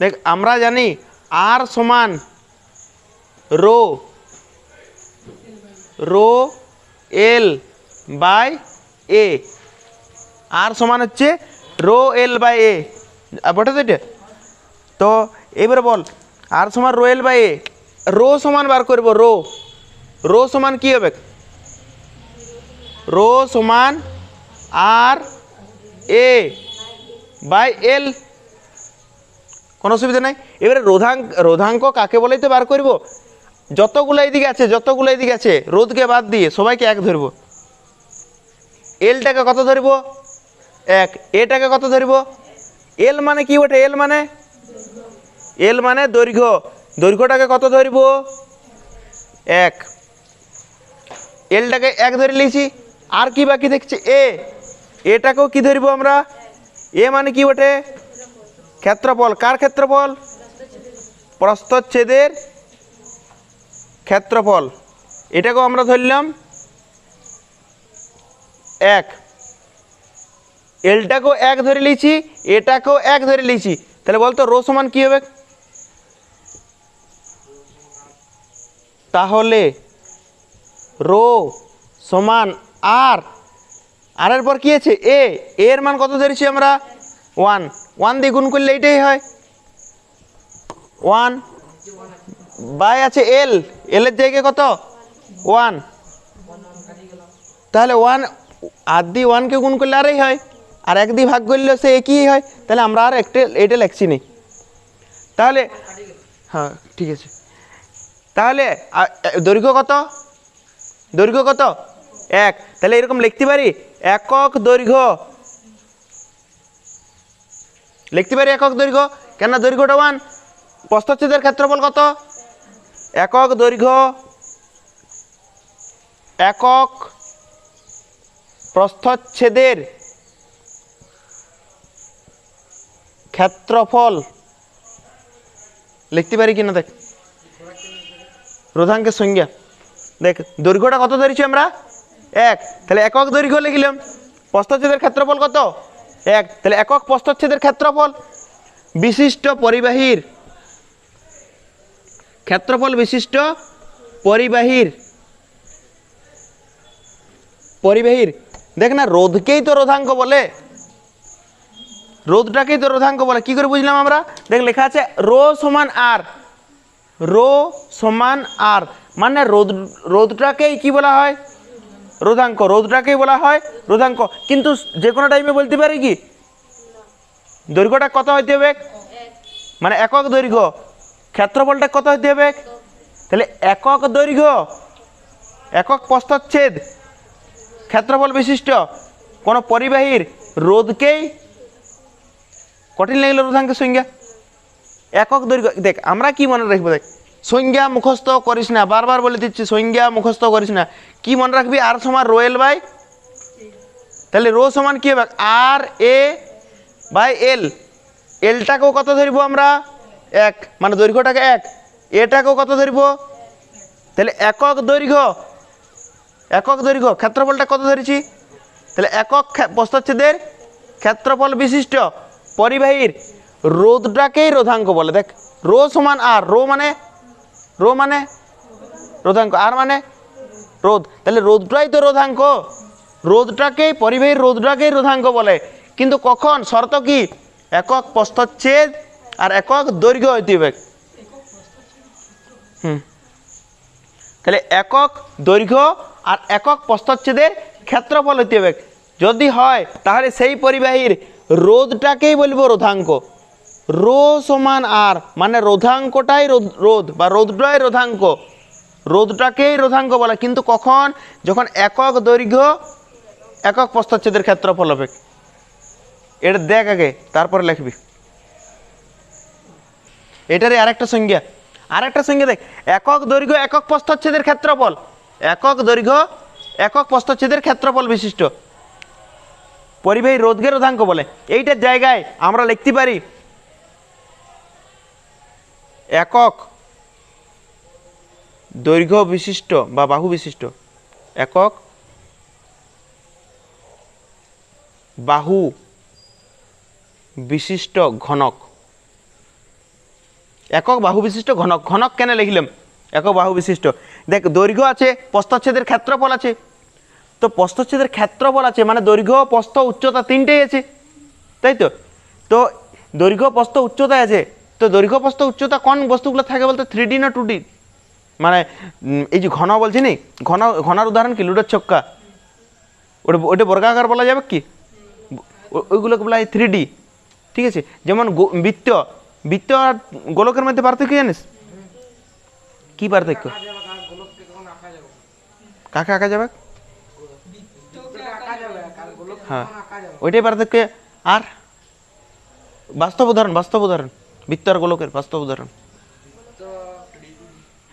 দেখ, আমরা জানি আর সমান rho rho L by A. R সমান হচ্ছে রো এল বাই এ। বটে তো এটা? তো এবারে বল, আর সমান rho L by A, rho সমান বার করব, রো। রো সমান কি হবে? রো সমান আর এ বাই এল। কোনো অসুবিধা নাই। এবারে রোধাঙ্ক রোধাঙ্ক কাকে বলেই তো বার করব? যতগুলো এইদিকে আছে, যতগুলো এইদিকে আছে রোদকে বাদ দিয়ে সবাইকে এক ধরব। এলটাকে কত ধরব? এক। এটাকে কত ধরব? এল মানে কি ওঠে এল মানে? এল মানে দৈর্ঘ্য। দৈর্ঘ্যটাকে কত ধরব? এক। এলটাকে এক ধরে নিয়েছি আর কি বাকি দেখছি? এ এটাকেও কি ধরব আমরা? এ মানে কি ওঠে ক্ষেত্রফল, কার ক্ষেত্রফল? প্রস্থচ্ছেদের ক্ষেত্রফল। এটাকেও আমরা ধরলাম এক। এলটাকেও এক ধরে লিছি এটাকেও এক ধরে লিছি তাহলে বলতো রো সমান কী হবে? তাহলে রো সমান আর আর এর পর কি আছে? এ এর মান কত ধরেছি আমরা? ওয়ান। ওয়ান দিয়ে গুণ করলে এইটাই হয়। ওয়ান বাই আছে এল এলের জায়গায় কত? ওয়ান তাহলে ওয়ান আর দিয়ে ওয়ানকে গুণ করলে আরই হয়। আর এক দিয়ে ভাগ করলে সে একই হয়। তাহলে আমরা আর একটা এটা লেখছি নি। তাহলে হ্যাঁ ঠিক আছে। তাহলে দৈর্ঘ্য কত? দৈর্ঘ্য কত? এক। তাহলে এরকম লিখতে পারি, একক দৈর্ঘ্য লিখতে পারি একক দৈর্ঘ্য? কেন দৈর্ঘ্যটা ওয়ান প্রস্থচ্ছেদের ক্ষেত্রফল কত? একক দৈর্ঘ্য একক প্রস্থচ্ছেদের ক্ষেত্রফল। লিখতে পারি কিনা দেখ। রোধাঙ্কের সংজ্ঞা। দেখ, দৈর্ঘ্যটা কত ধরেছি আমরা? এক। তাহলে একক দৈর্ঘ্য লিখলাম। প্রস্থচ্ছেদের ক্ষেত্রফল কত? এক, তাহলে একক প্রস্থচ্ছেদের ক্ষেত্রফল বিশিষ্ট পরিবাহীর ক্ষেত্রফল বিশিষ্ট পরিবাহীর পরিবাহীর, দেখ না, রোধকেই তো রোধাঙ্ক বলে। রোধটাকেই তো রোধাঙ্ক বলে। কি করে বুঝলাম আমরা? দেখ, লেখা আছে রো সমান আর, রো সমান আর মানে রোদ রোদটাকেই কি বলা হয়? রোধাঙ্ক রোদটাকেই বলা হয় রোধাঙ্ক কিন্তু যে কোনো টাইমে বলতে পারি কি? দৈর্ঘ্যটা কত হইতে হবে? মানে একক দৈর্ঘ্য। ক্ষেত্রফলটা কত হইতে হবে? তাহলে একক দৈর্ঘ্য, একক প্রস্থচ্ছেদ, ক্ষেত্রফল বিশিষ্ট, কোনো পরিবাহীর রোধকেই কঠিন লাগল রোধাঙ্কের সংজ্ঞা। একক দৈর্ঘ্য, দেখ, আমরা কি মনে রাখব দেখ সংজ্ঞা মুখস্থ করিস না, বারবার বলে দিচ্ছি সংজ্ঞা মুখস্থ করিস না। কি মনে রাখবি, আর সমান রোয়েল বাই? তাহলে রো সমান কি হবে? আর এ বাই এল। এলটাকেও কত ধরবো আমরা? এক। মানে দৈর্ঘ্যটাকে এক। এটাকেও কত ধরবো? তাহলে একক দৈর্ঘ্য। একক দৈর্ঘ্য। ক্ষেত্রফলটা কত ধরেছি? তাহলে একক প্রস্থচ্ছেদের ক্ষেত্রফল বিশিষ্ট পরিবাহীর রোদটাকেই রোধাঙ্ক বলে। দেখ, রো সমান আর, রো মানে রো মানে? রোধাঙ্ক। আর মানে? রোধ। তাহলে রোদটাই তো রোধাঙ্ক। রোদটাকেই পরিবাহীর রোদটাকেই রোধাঙ্ক বলে। কিন্তু কখন? শর্ত কি? একক প্রস্থচ্ছেদ আর একক দৈর্ঘ্য হইতে হুম। তাহলে একক দৈর্ঘ্য আর একক প্রস্থচ্ছেদের ক্ষেত্রফল হইতে যদি হয়, তাহলে সেই পরিবাহীর রোদটাকেই বলব রোধাঙ্ক। রো সমান আর মানে রোধাঙ্কটাই রোধ বা রোধটাই রোধাঙ্ক। রোধটাকেই রোধাঙ্ক বলে। কিন্তু কখন? যখন একক দৈর্ঘ্য, একক প্রস্থচ্ছেদের ক্ষেত্রফল হবে। এটা দেখ আগে, তারপরে লিখবি। এটারই আরেকটা সংজ্ঞা। আরেকটা সংজ্ঞা দেখ। একক দৈর্ঘ্য, একক প্রস্থচ্ছেদের ক্ষেত্রফল। একক দৈর্ঘ্য, একক প্রস্থচ্ছেদের ক্ষেত্রফল বিশিষ্ট। পরিবাহী রোধকে রোধাঙ্ক বলে। এইটার জায়গায় আমরা লিখতে পারি একক দৈর্ঘ্য বিশিষ্ট বা বাহু বিশিষ্ট। একক বাহু বিশিষ্ট ঘনক। একক বাহু বিশিষ্ট ঘনক। ঘনক কেন লিখলাম? একক বাহু বিশিষ্ট। দেখ, দৈর্ঘ্য আছে প্রস্থচ্ছেদের ক্ষেত্রফল আছে। তো প্রস্থচ্ছেদের ক্ষেত্রফল আছে মানে দৈর্ঘ্য প্রস্থ উচ্চতা তিনটেই আছে। তাই তো? তো দৈর্ঘ্য প্রস্থ উচ্চতা আছে। তো দৈর্ঘ্য প্রস্থ উচ্চতা কোন বস্তুগুলো থাকে বলতে থ্রি ডি না টু ডি মানে এই যে ঘন বলছি নি, ঘন, ঘনার উদাহরণ কি? লুডোর ছক্কা। ওটা ওটা বর্গাকার বলা যাবে কি? ওইগুলোকে বলা হয় থ্রি ডি ঠিক আছে? যেমন বৃত্ত। বৃত্ত আর গোলকের মধ্যে পার্থক্য জানিস? কি পার্থক্য? কাকে আঁকা যাবে? হ্যাঁ। ওইটাই পার্থক্য। আর? বাস্তব উদাহরণ বাস্তব উদাহরণ। বৃত্ত আর গোলকের বাস্তব উদাহরণ।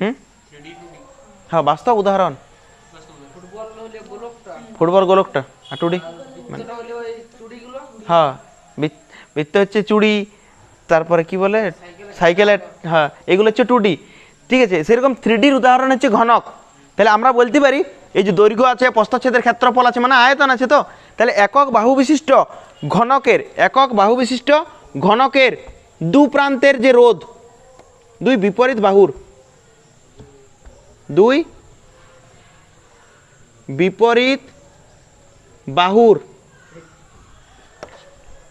হুম? হ্যাঁ বাস্তব উদাহরণ। ফুটবল গোলকটা। আর টুডি? মানে হ্যাঁ বৃত- বৃত্ত হচ্ছে চুড়ি, তারপরে কি বলে? সাইকেলের হ্যাঁ এগুলো হচ্ছে টুডি। ঠিক আছে, সেরকম থ্রিডির উদাহরণ হচ্ছে ঘনক। তাহলে আমরা বলতে পারি, এই যে দৈর্ঘ্য আছে প্রস্থচ্ছেদের ক্ষেত্রফল আছে মানে আয়তন আছে তো? তাহলে একক বাহু বিশিষ্ট ঘনকের, একক বাহু বিশিষ্ট ঘনকের দু প্রান্তের যে রোধ, দুই বিপরীত বাহুর, দুই বিপরীত বাহুর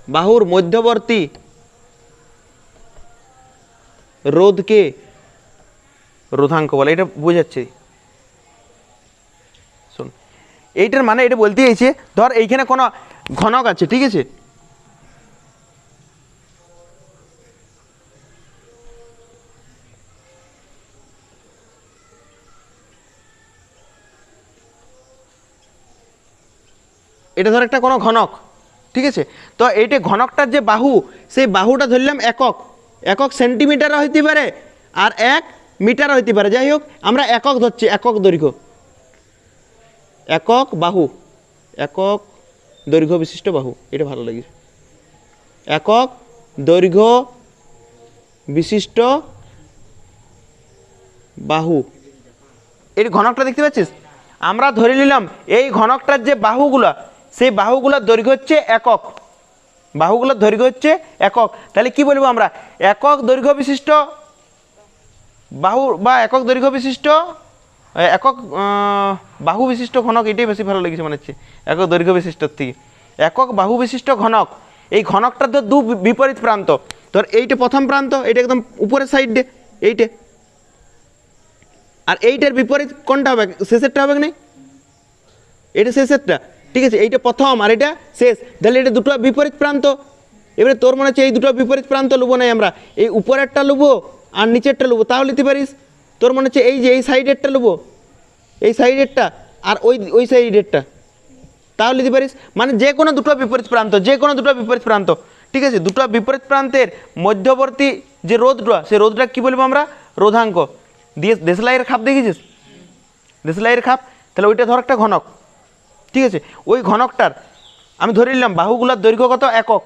বাহুর মধ্যবর্তী রোধকে রোধাঙ্ক বলে, এটা বোঝাচ্ছে। শোন, এইটার মানে এটা বলতে চাইছে, ধর এইখানে কোনো ঘনক আছে, ঠিক আছে? এটা ধর একটা কোনো ঘনক, ঠিক আছে? তো এইটা ঘনকটার যে বাহু, সেই বাহুটা ধরলাম একক। একক সেন্টিমিটার হইতে পারে আর এক মিটার হইতে পারে। যাই হোক, আমরা একক ধরছি, একক দৈর্ঘ্য। একক বাহু, একক দৈর্ঘ্য বিশিষ্ট বাহু, এটা ভালো লাগে। একক দৈর্ঘ্য বিশিষ্ট বাহু। এই ঘনকটা দেখতে পাচ্ছিস? আমরা ধরে নিলাম এই ঘনকটার যে বাহুগুলা সেই বাহুগুলোর দৈর্ঘ্য হচ্ছে একক। বাহুগুলোর দৈর্ঘ্য হচ্ছে একক। তাহলে কি বলব আমরা? একক দৈর্ঘ্য বিশিষ্ট বাহু বা একক দৈর্ঘ্য বিশিষ্ট একক বাহু বিশিষ্ট ঘনক, এটাই বেশি ভালো লেগেছে মনে হচ্ছে, একক দৈর্ঘ্য বিশিষ্টর থেকে। একক বাহু বিশিষ্ট ঘনক, এই ঘনকটার তো দু বিপরীত প্রান্ত। ধর এইটা প্রথম প্রান্ত এইটা একদম উপরের সাইডে এইটে। আর এইটার বিপরীত কোনটা হবে? শেষেরটা হবে কি এটা শেষেরটা। ঠিক আছে, এইটা প্রথম আর এটা শেষ। তাহলে এটা দুটো বিপরীত প্রান্ত। এবারে তোর মনে হচ্ছে এই দুটো বিপরীত প্রান্ত লুবো নাই আমরা। এই উপরেরটা লুবো আর নিচেরটা লুবো। তাও নিতে পারিস, তোর মনে হচ্ছে এই যে এই সাইডেরটা লুবো, এই সাইডেরটা আর ওই ওই সাইডেরটা। তাও নিতে পারিস মানে যে কোনো দুটো বিপরীত প্রান্ত, যে কোনো দুটো বিপরীত প্রান্ত। ঠিক আছে, দুটো বিপরীত প্রান্তের মধ্যবর্তী যে রোদটা সেই রোদটা কী বলব আমরা? রোধাঙ্ক। দিয়ে দেশলাইয়ের খাপ দেখেছিস দেশলাইয়ের খাপ? তাহলে ওইটা ধর একটা ঘনক। ঠিক আছে? ওই ঘনকটার, আমি ধরে নিলাম, বাহুগুলার দৈর্ঘ্য কত? একক।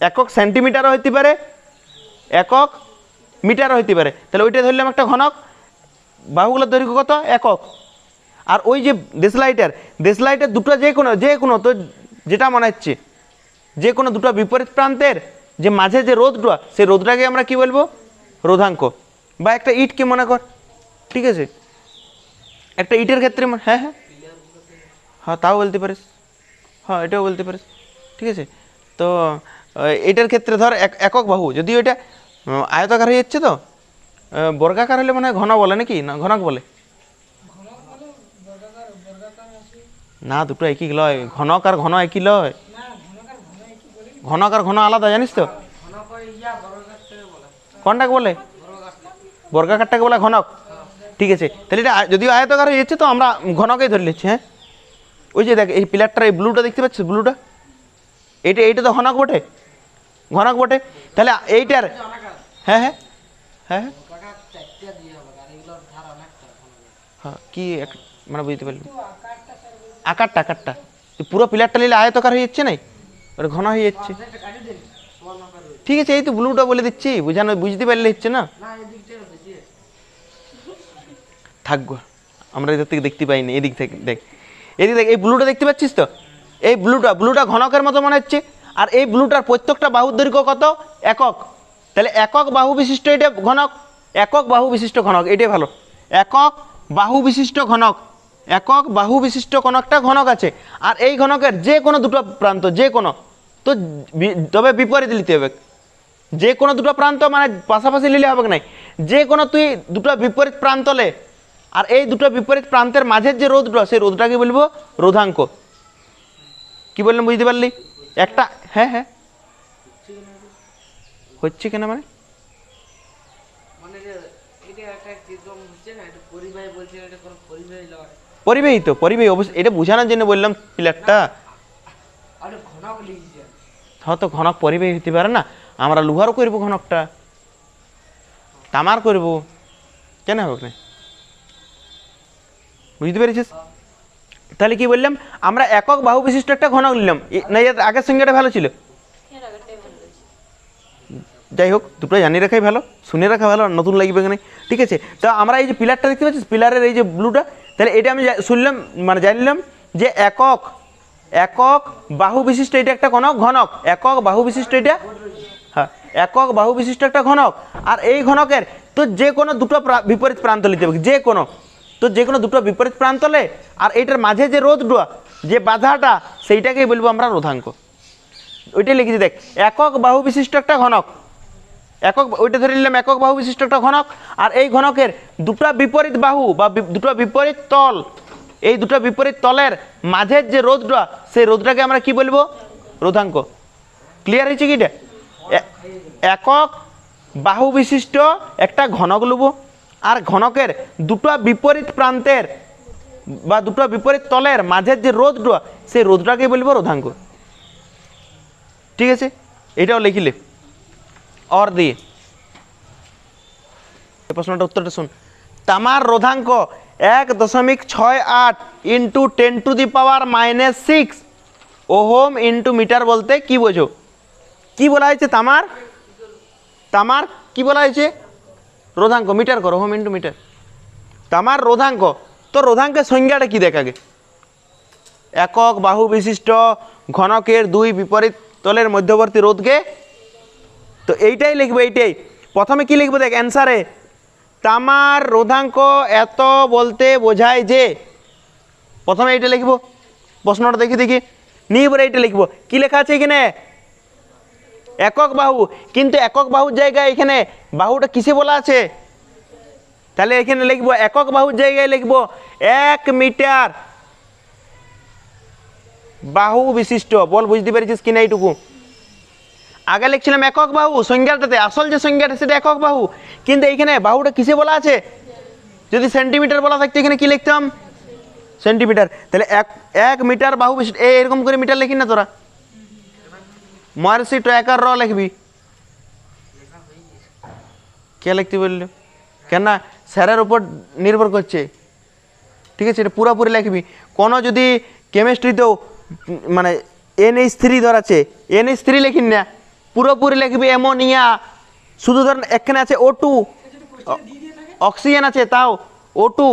একক সেন্টিমিটারও হইতে পারে, একক মিটারও হইতে পারে। তাহলে ওইটা ধরলাম একটা ঘনক, বাহুগুলার দৈর্ঘ্য কত? একক। আর ওই যে দেশলাইটার দেশলাইটার দুটো যে কোনো যে কোনো তো যেটা মনে হচ্ছে, যে কোনো দুটো বিপরীত প্রান্তের যে মাঝে যে রোদটা সেই রোদটাকে আমরা কি বলব? রোধাঙ্ক। বা একটা ইটকে মনে কর? ঠিক আছে? একটা ইটের ক্ষেত্রে হ্যাঁ হ্যাঁ। হ্যাঁ তাও বলতে পারিস। হ্যাঁ এটাও বলতে পারিস। ঠিক আছে? তো এটার ক্ষেত্রে ধর এক, একক বাহু। যদি ওইটা আয়তাকার হয়ে যাচ্ছে তো বর্গাকার হলে মনে হয় ঘন বলে নাকি? না, ঘনক বলে। না, দুটো একই লয়। ঘনক আর ঘন একই লয়। ঘনক আর ঘন আলাদা, জানিস তো? কোনটাকে বলে? বর্গাকারটাকে বলে ঘনক। ঠিক আছে? তাহলে এটা যদিও আয়তাকার হয়ে যাচ্ছে তো, আমরা ঘনকেই ধরে নিচ্ছি হ্যাঁ? ওই যে দেখ, এই পিলারটার এই ব্লুটা দেখতে পাচ্ছিস ব্লুটা এইটা এইটা তো ঘনক বটে। ঘনক বটে। তাহলে এইটার হ্যাঁ হ্যাঁ। হ্যাঁ হ্যাঁ। হ্যাঁ কি মানে বুঝতে পারলি। আকারটা আকারটা। পুরো পিলারটা নিলে আয়তকার হয়ে যাচ্ছে নাই? ওটা ঘন হয়ে যাচ্ছে। ঠিক আছে, এই তো ব্লুটা বলে দিচ্ছি। বুঝানো বুঝতে পারলে হচ্ছে না? থাকব আমরা এদের থেকে দেখতে পাইনি। এদিক থেকে দেখ। এদিক দেখ, এই ব্লুটা দেখতে পাচ্ছিস তো? এই ব্লুটা ব্লুটা ঘনকের মতো মনে হচ্ছে। আর এই ব্লুটার প্রত্যেকটা বাহুর দৈর্ঘ্য কত? একক। তাহলে একক বাহু বিশিষ্ট এটা ঘনক, একক বাহু বিশিষ্ট ঘনক, এটাই ভালো। একক বাহু বিশিষ্ট ঘনক, একক বাহু বিশিষ্ট ঘনকটা ঘনক আছে। আর এই ঘনকের যে কোনো দুটো প্রান্ত, যে কোনো, তো তবে বিপরীত নিতে হবে। যে কোনো দুটো প্রান্ত মানে পাশাপাশি নিলে হবে নাই? যে কোনো তুই দুটো বিপরীত প্রান্ত লে আর এই দুটো বিপরীত প্রান্তের মাঝের যে রোদটা সেই রোদটাকে বলব রোধাঙ্ক। কি বললাম বুঝতে পারলি? একটা হ্যাঁ হ্যাঁ। হচ্ছে কেন মানে? মানে যে এটা একটা কীরকম হচ্ছে না এটা পরিবাহী বলছে এটা কোনো পরিবাহী লয় পরিবেহী তো পরিবেহী অবশ্যই এটা বোঝানোর জন্য বললাম প্লেটটা আরে ঘনক লিখছে। হয়তো ঘনক পরিবেহী হতে পারে না। আমরা লোহারও করব ঘনকটা। তামার করব। কেন হবে না বুঝতে পেরেছিস? তাহলে কি বললাম, আমরা একক বাহু বিশিষ্ট একটা ঘনক নিলাম। না আগের সংজ্ঞাটা ভালো ছিল। যাই হোক, দুটো জানি রাখাই ভালো, শুনে রাখা ভালো নতুন লাগবে না ঠিক আছে? তো আমরা এই যে পিলারটা দেখতে পাচ্ছিস, পিলারের এই যে ব্লুটা, তাহলে এটা আমি শুনলাম মানে জানলাম যে একক একক বাহু বিশিষ্ট এটা একটা ঘনক ঘনক, একক বাহু বিশিষ্ট এটা হ্যাঁ একক বাহু বিশিষ্ট একটা ঘনক। আর এই ঘনকের তো যে কোনো দুটো প্রা- বিপরীত প্রান্ত নিতে হবে, যে কোনো। তো যে কোনো দুটো বিপরীত প্রান্ত লে আর এইটার মাঝে যে রোধটা যে বাধাটা, সেইটাকেই বলব আমরা রোধাঙ্ক। ওইটাই লিখেছি, দেখ, একক বাহু বিশিষ্ট একটা ঘনক। একক, ওইটা ধরে নিলাম একক বাহু বিশিষ্ট একটা ঘনক, আর এই ঘনকের দুটো বিপরীত বাহু বা দুটো বিপরীত তল, এই দুটো বিপরীত তলের মাঝের যে রোধটা সেই রোধটাকে আমরা কি বলব? রোধাঙ্ক। ক্লিয়ার হয়েছে কি এটা? একক বাহু বিশিষ্ট একটা ঘনক লুব। আর ঘনকের দুটো বিপরীত প্রান্তের বা দুটো বিপরীত তলের মাঝের যে রোধটা সেই রোধটাকে বলব রোধাঙ্ক ঠিক আছে? এটাও লিখিলে। অর দিয়ে। প্রশ্নটা উত্তরটা শুন। তামার রোধাঙ্ক এক দশমিক ছয় আট into ten to the power minus six ohm into metre বলতে কি বোঝো? কি বলা হয়েছে তামার? তামার কি বলা হয়েছে? রোধাঙ্ক মিটার করো হোম ইন্টু মিটার তামার রোধাঙ্ক তো রোধাঙ্কের সংজ্ঞাটা কি দেখাগে একক বাহু বিশিষ্ট ঘনকের দুই বিপরীত তলের মধ্যবর্তী রোধকে তো এইটাই লিখব এইটাই প্রথমে কি লিখব দেখ অ্যান্সারে তামার রোধাঙ্ক এত বলতে বোঝায় যে প্রথমে এইটা লিখব প্রশ্নটা দেখি দেখি নিয়ে পরে এইটা লিখব কি লেখা আছে এখানে একক বাহু, কিন্তু একক বাহুর জায়গায় এখানে বাহুটা কিসে বলা আছে? তাহলে এখানে লিখব, একক বাহুর জায়গায় লিখব এক মিটার বাহু বিশিষ্ট। বল, বুঝতে পেরেছিস কিনা এইটুকু? আগে লিখছিলাম একক বাহু, সংজ্ঞাটাতে, আসল যে সংজ্ঞাটা, সেটা একক বাহু। কিন্তু এইখানে বাহুটা কিসে বলা আছে? যদি সেন্টিমিটার বলা থাকতো, এখানে কি লিখতাম? সেন্টিমিটার। তাহলে এক এক মিটার বাহু বিশিষ্ট এরকম করে মিটার লিখি না তোরা। মার্সি ট্র্যাকার র লিখবি? কে লিখতে বলল? কেন না স্যারের উপর নির্ভর করছে। ঠিক আছে, এটা পুরোপুরি লিখবি। কোনো যদি কেমিস্ট্রিতেও মানে এন এইচ থ্রি ধর আছে এন এইচ থ্রি লিখিন না, পুরোপুরি লিখবি অ্যামোনিয়া শুধু ধর এখানে আছে ও টু অক্সিজেন আছে তাও ও টু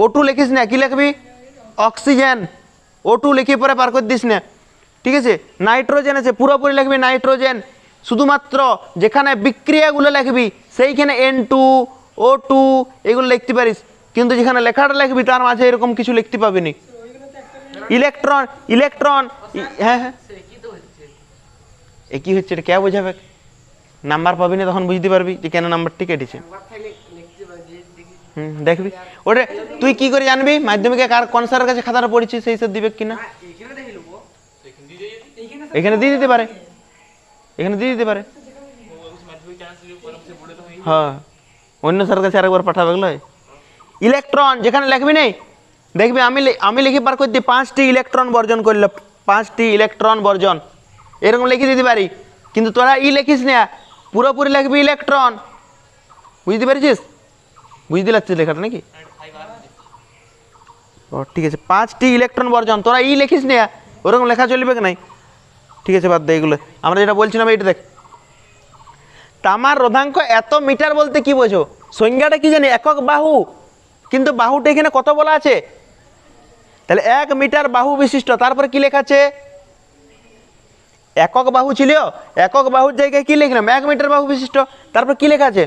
ও টু লিখিস না, কি লিখবি? অক্সিজেন ও টু লিখে পরে পার করে দিস না। ঠিক আছে? নাইট্রোজেন আছে, পুরোপুরি লিখবি নাইট্রোজেন শুধুমাত্র যেখানে বিক্রিয়াগুলো লিখবি, সেইখানে এন টু ও টু এগুলো লিখতে পারিস। কিন্তু যেখানে লেখাটা লিখবি, তার মাঝে এরকম কিছু লিখতে পাবি নি ইলেকট্রন ইলেকট্রন হ্যাঁ হ্যাঁ। এ কি হচ্ছে, এটা কে বোঝাবে? নাম্বার পাবি না, তখন বুঝতে পারবি যে কেন নাম্বারটি কেটেছে। হুম, দেখবি। ওটা, তুই কি করে জানবি? মাধ্যমিকে কার, কোন স্যারের কাছে খাতাটা পড়েছিস, সেই সব দিবে কিনা হ্যাঁ এখানে দেখে নেব এইখানে এখানে দিয়ে দিতে পারে। এখানে দিয়ে দিতে পারে। হ্যাঁ। অন্য স্যারের কাছে আরেকবার পাঠাবে এগুলো ইলেকট্রন, যেখানে লিখবি নেই, দেখবি আমি লি- আমি লিখে পার করে দিই, পাঁচটি ইলেকট্রন বর্জন করলে। পাঁচটি ইলেকট্রন বর্জন। এরকম লিখে দিতে পারি। কিন্তু তোরা ই লিখিস না। পুরোপুরি লিখবি ইলেকট্রন। বুঝতে পেরেছিস? বুঝতে লাগছিস লেখাটা নাকি? ও, ঠিক আছে। পাঁচটি ইলেকট্রন বর্জন। তোরা ই লিখিস না। ওরকম লেখা চলবে কি নাই? ঠিক আছে, বাদ দে এগুলো। আমরা যেটা বলছিলাম, এইটা দেখ। তামার রোধাঙ্ক এত মিটার বলতে কি বোঝো? সংজ্ঞাটা কি জানি? একক বাহু। কিন্তু বাহুটা এখানে কত বলা আছে? তাহলে এক মিটার বাহু বিশিষ্ট। তারপরে কি লেখা আছে? একক বাহু ছিল? একক বাহুর জায়গায় কি লিখলাম? এক মিটার বাহু বিশিষ্ট। তারপর কি লেখা আছে?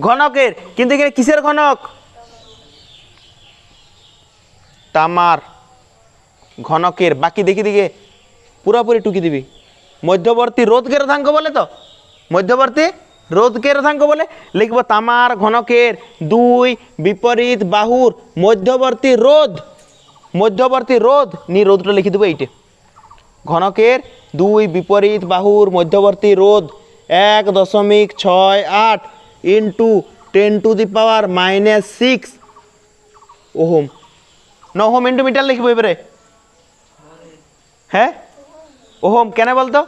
ঘনকের। কিন্তু এখানে কিসের ঘনক? তামার ঘনকের। বাকি দেখি দিকে পুরোপুরি টুকি দিবি। মধ্যবর্তী রোধকে রোধাঙ্ক বলে তো? মধ্যবর্তী রোধকে রোধাঙ্ক বলে? লিখব তামার, ঘনকের, দুই, বিপরীত, বাহুর, মধ্যবর্তী রোধ মধ্যবর্তী রোধ নি রোধটা লিখে দেবো এইটে। ঘনকের, দুই, বিপরীত, বাহুর, মধ্যবর্তী রোধ এক দশমিক ছয় আট into ten to the power minus six ohm. ন ওহম ইন্টু মিটার লিখব এবারে। হ্যাঁ? ওহম, কেন বলতো?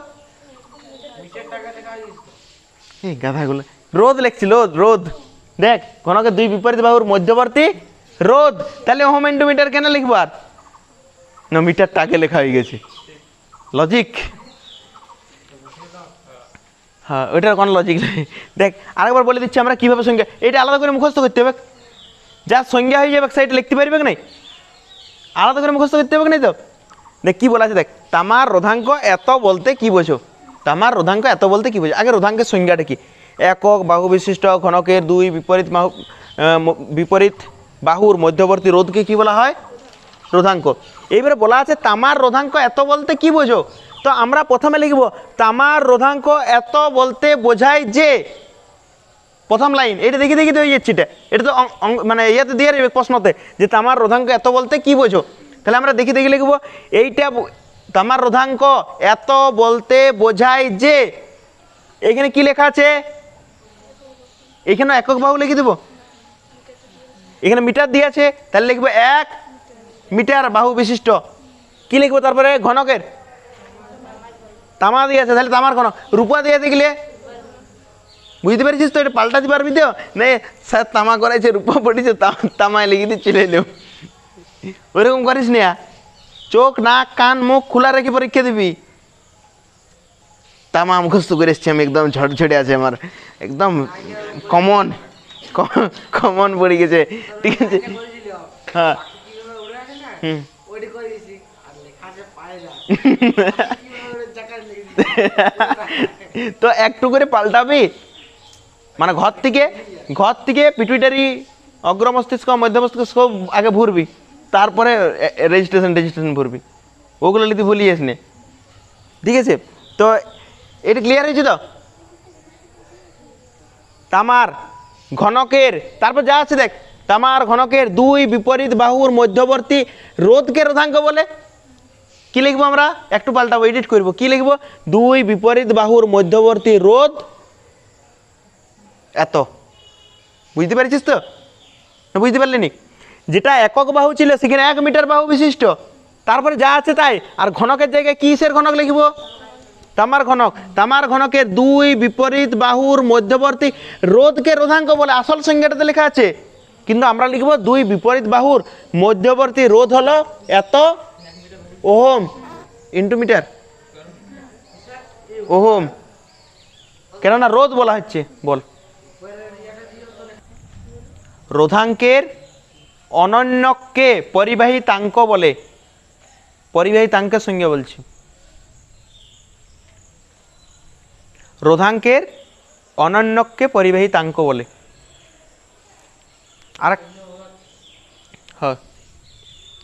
এই গাধাগুলো। রোদ লিখছি রোদ রোদ। দেখ ঘনকের দুই বিপরীত বাহুর মধ্যবর্তী, রোদ। তাহলে ওহম ইন্টু মিটার কেন লিখব আর? না মিটার টাকে লেখা হয়ে গেছে। লজিক হ্যাঁ ওইটার কোনো লজিক নেই। দেখ, আরেকবার বলে দিচ্ছি আমরা কীভাবে সংজ্ঞা এটা আলাদা করে মুখস্থ করতে হবে। যা সংজ্ঞা হয়ে যাবে সাইডে লিখতে পারবে নাই? আলাদা করে মুখস্থ করতে হবে নাই তো? দেখ, কী বলা আছে দেখ, তামার রোধাঙ্ক এত বলতে কি বোঝো? তামার রোধাঙ্ক এত বলতে কি বোঝো? আগে রোধাঙ্কের সংজ্ঞাটা কি? একক বাহু বিশিষ্ট ঘনকের দুই, বিপরীত বাহু বিপরীত বাহুর মধ্যবর্তী রোধকে কি বলা হয়? রোধাঙ্ক। এইবারে বলা আছে তামার রোধাঙ্ক এত বলতে কি বোঝো? তো আমরা প্রথমে লিখব, তামার রোধাঙ্ক এত বলতে বোঝায় যে, প্রথম লাইন এটা দেখে দেখি হয়ে যাচ্ছে এটা তো মানে ইয়েতে দিয়ে প্রশ্নতে, যে তামার রোধাঙ্ক এত বলতে কি বোঝো? তাহলে আমরা দেখি দেখি লিখব, এইটা তামার রোধাঙ্ক এত বলতে বোঝায় যে এখানে কি লেখা আছে? এখানে একক বাহু লিখে দেবো। এখানে মিটার দিয়ে আছে, তাহলে লিখব এক মিটার বাহু বিশিষ্ট। কি লিখব তারপরে? ঘনকের। তামা দিয়ে আছে, তাহলে তামার ঘনক। রূপা দিয়ে দেখলে বুঝতে পেরেছিস তো? এটা পাল্টাতে পারবি তো? নে, স্যার, তামা করাইছে, রূপা পড়েছে, তাম- তামায় লিখে দিয়ে চলে ওইরকম করিস না। চোখ, নাক, কান, মুখ খোলা রেখে পরীক্ষা দিবি। তামা মুখস্থ করে এসছি আমি, একদম ঝড়ঝড়ে আছে আমার। একদম কমন কমন পড়ে গেছে। ঠিক আছে। হ্যাঁ। তো একটু করে পাল্টাবি। মানে ঘর থেকে ঘর থেকে পিটুইটারি অগ্র মস্তিষ্ক মধ্য মস্তিষ্ক আগে ভরবি। তারপরে রেজিস্ট্রেশন রেজিস্ট্রেশন ভরবি ওগুলো লিখতে ভুলিয়েস নে। ঠিক আছে? তো, এটা ক্লিয়ার হয়েছে তো? তামার ঘনকের, তারপর যা আছে দেখ, তামার ঘনকের দুই বিপরীত বাহুর মধ্যবর্তী রোধকে রোধাঙ্ক বলে। কি লিখব আমরা? একটু পাল্টাবো এডিট করব। কি লিখব? দুই বিপরীত বাহুর মধ্যবর্তী রোধ। এত। বুঝতে পেরেছিস তো? বুঝতে পারলি নি? যেটা একক বাহু ছিল, সেখানে এক মিটার বাহু বিশিষ্ট। তারপরে যা আছে তাই। আর ঘনকের জায়গায় কিসের ঘনক লিখব? তামার ঘনক। তামার ঘনকের দুই বিপরীত বাহুর মধ্যবর্তী রোধকে রোধাঙ্ক বলে আসল সংজ্ঞাটাতে লেখা আছে। কিন্তু আমরা লিখব দুই বিপরীত বাহুর মধ্যবর্তী রোধ হলো এত ওহম ইন্টু মিটার। ওহম। কেননা রোধ বলা হচ্ছে, বল। রোধাঙ্কের অনন্যকে পরিবাহী তাঙ্ক বলে। পরিবাহী তাঙ্কের সঙ্গে বলছি। রোধাঙ্কের অনন্যকে পরিবাহী তাঙ্ক বলে। আর হ্যাঁ।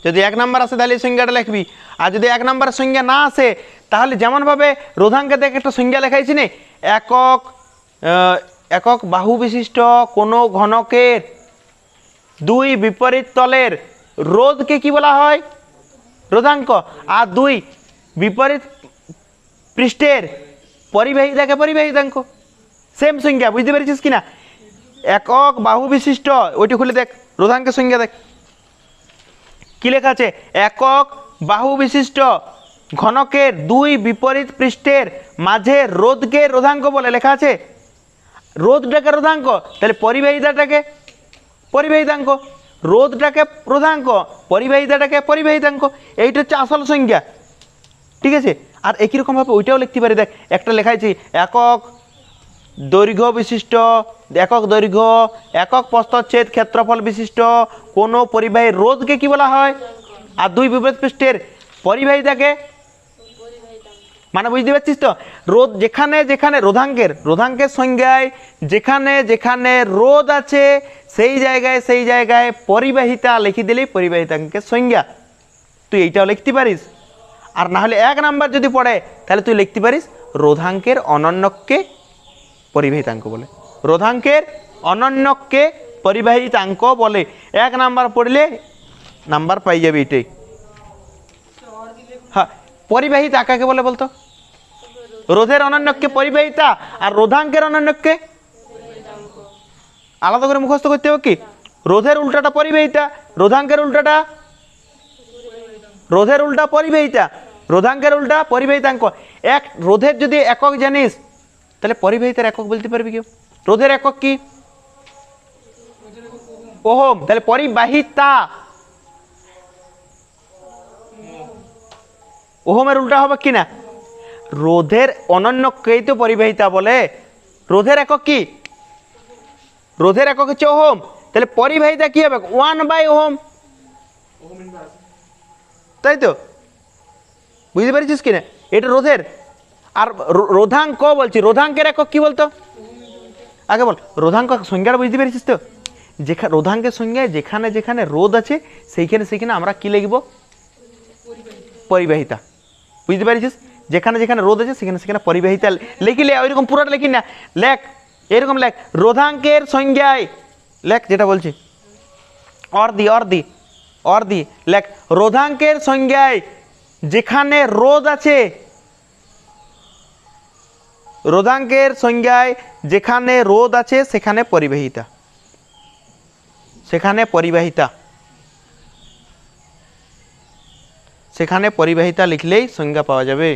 যদি এক নাম্বার আসে তাহলে এই সংজ্ঞাটা লিখবি। আর যদি এক নাম্বার সংজ্ঞা না আসে, তাহলে যেমনভাবে রোধাঙ্কে দেখ একটা সংজ্ঞা লেখাইছি নে, একক একক বাহু বিশিষ্ট কোনো ঘনকের দুই বিপরীত তলের রোধকে কি বলা হয়? রোধাঙ্ক। আর দুই বিপরীত পৃষ্ঠের পরিবাহিতাকে পরিবাহিতাঙ্ক সেম সংজ্ঞা, বুঝতে পেরেছিস কিনা? একক বাহু বিশিষ্ট, ওইটি খুলে দেখ, রোধাঙ্কের সংজ্ঞা দেখ। কি লেখা আছে? একক বাহু বিশিষ্ট ঘনকের দুই বিপরীত পৃষ্ঠের মাঝে রোধকে রোধাঙ্ক বলে, লেখা আছে? রোধটাকে রোধাঙ্ক, তাহলে পরিবাহিতাটাকে পরিবাহিতাঙ্ক রোধটাকে প্রধাঙ্ক পরিবাহিতাটাকে পরিবাহিতাঙ্ক এইটা হচ্ছে আসল সংজ্ঞা ঠিক আছে আর একই রকমভাবে ওইটাও লিখতে পারি দেখ একটা লেখাইছি একক দৈর্ঘ্য বিশিষ্ট একক দৈর্ঘ্য একক প্রস্তচ্ছেদ ক্ষেত্রফল বিশিষ্ট কোনো পরিবাহী রোধকে কি বলা হয়? আর দুই বিপরীত পৃষ্ঠের পরিবাহিতাকে মানে বুঝতে পারছিস তো? রোদ যেখানে যেখানে রোধাঙ্কের রোধাঙ্কের সংজ্ঞায় যেখানে যেখানে রোদ আছে, সেই জায়গায় সেই জায়গায় পরিবাহিতা লিখে দিলেই পরিবাহিতাঙ্কের সংজ্ঞা। তুই এইটাও লিখতে পারিস। আর না হলে এক নাম্বার যদি পড়ে, তাহলে তুই লিখতে পারিস, রোধাঙ্কের অনন্যককে পরিবাহিতাঙ্ক বলে। রোধাঙ্কের অনন্যককে পরিবাহিতাঙ্ক বলে। এক নাম্বার পড়লে নাম্বার পাই যাবে এটাই। হ্যাঁ পরিবাহিতা কাকে বলে বলতো? রোধের অনন্যকে পরিবাহিতা আর রোধাঙ্কের অনন্যকে? আলাদা করে মুখস্থ করতে হবে কি? রোধের উল্টাটা পরিবাহিতা, রোধাঙ্কের উল্টাটা? রোধের উল্টা পরিবাহিতা, রোধাঙ্কের উল্টা পরিবাহিতাঙ্ক। এক, রোধের যদি একক জানিস, তাহলে পরিবাহিতার একক বলতে পারবি কেউ? রোধের একক কি? ওহম, তাহলে পরিবাহিতা ওহমের উল্টা হবে কি না রোধের অনন্যকেই তো পরিবাহিতা বলে, রোধের একক কি? রোধের একক হচ্ছে ওহম। তাহলে পরিবাহিতা কি হবে? One by ohm. তাই তো? বুঝতে পেরেছিস কি না এটা রোধের। আর রোধাঙ্ক বলছি। রোধাঙ্কের একক কি বলতো? আগে বল। রোধাঙ্ক সংজ্ঞাটা বুঝতে পেরেছিস তো? যেখানে রোধাঙ্কের সংজ্ঞায় যেখানে যেখানে রোধ আছে, সেইখানে সেইখানে আমরা কি লিখব? পরিবাহিতা। বুঝতে পারছিস? যেখানে যেখানে রোদ আছে, সেখানে সেখানে পরিবাহিতা লিখিলে ওইরকম পুরোটা লিখি না। লেখ, এরকম লেখ। রোধাঙ্কের সংজ্ঞায়। লেখ, যেটা বলছি। অর দি অর দি অর দি লেখ, রোধাঙ্কের সংজ্ঞায় যেখানে রোদ আছে, রোধাঙ্কের সংজ্ঞায় যেখানে রোদ আছে, সেখানে পরিবাহিতা। সেখানে পরিবাহিতা। সেখানে পরিবাহিতা লিখলেই সংজ্ঞা পাওয়া যাবে।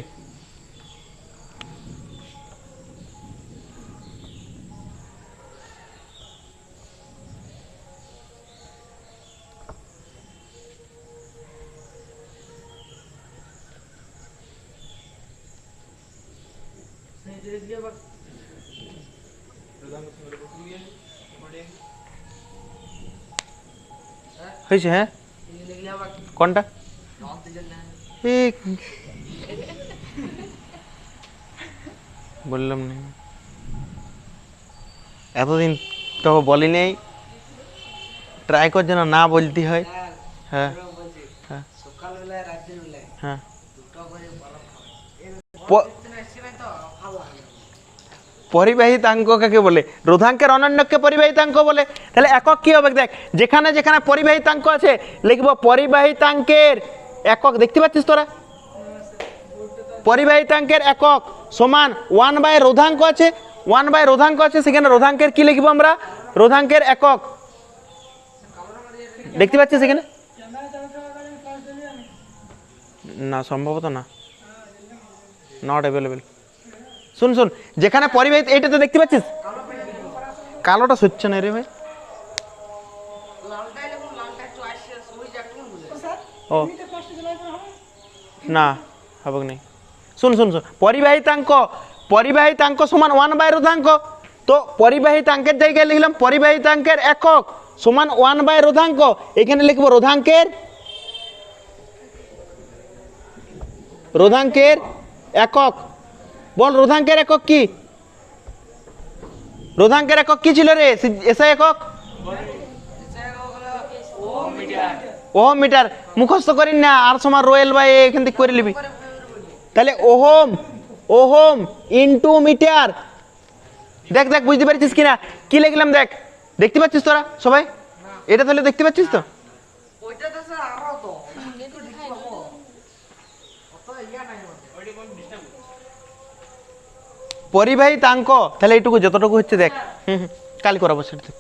হয়েছে হ্যাঁ? লিখলে আবার কোনটা? রং দিলেন এ বললাম না। এতদিন তো বলি নেই ট্রাই কর যেন না বলতে হয়। হ্যাঁ। হ্যাঁ। হ্যাঁ। দুটো করে বরফ খাবে প- এসছে না তো ভালো লাগে পরিবাহিতাঙ্ক কাকে বলে? রোধাঙ্কের অনন্যকে পরিবাহিতাঙ্ক বলে। তাহলে একক কি হবে? দেখ, যেখানে যেখানে পরিবাহিতাঙ্ক আছে, লিখব পরিবাহিতাঙ্কের একক দেখতে পাচ্ছিস তোরা? পরিবাহিতাঙ্কের একক সমান ওয়ান বাই রোধাঙ্ক আছে ওয়ান বাই রোধাঙ্ক আছে সেখানে রোধাঙ্কের কি লিখব আমরা? রোধাঙ্কের একক। দেখতে পাচ্ছিস সেখানে? না সম্ভবত না। নট অ্যাভেলেবেল শুন শুন যেখানে পরিবাহিত এইটা তো দেখতে পাচ্ছিস? কালোটা সচ্ছে না রে ভাই। লালটাই যখন লালটা একটু আসছে সবুজ একটু বুঝে ও না হবে নেই শুন শুন শুন পরিবাহিতাঙ্ক পরিবাহিতাঙ্ক সমান ওয়ান বাই রোধাঙ্ক তো পরিবাহিতাঙ্কের জায়গায় লিখলাম পরিবাহিতাঙ্কের একক সমান ওয়ান বাই রোধাঙ্ক এখানে লিখব রোধাঙ্কের রোধাঙ্কের একক বল রোধাঙ্কের একক কি রোধাঙ্কের একক কি ছিল রে এসআই একক ওহম মিটার, মুখস্থ করিন না, আর সময় রয়েল বাই এখান থেকে করে নিবি। তাহলে ওহম ওহম ইনটু মিটার দেখ দেখ, বুঝতে পারছিস কিনা? কি লিখলাম দেখ? দেখতে পাচ্ছিস তোরা সবাই? এটা তাহলে দেখতে পাচ্ছিস তো? ওইটা তো স্যার আরও তো কিন্তু দেখতে পাবো অত নাই ওটা পরিবাহিতাঙ্ক তাহলে এইটুকু, যতটুকু হচ্ছে দেখ। হুম কালি করাবো সেটা।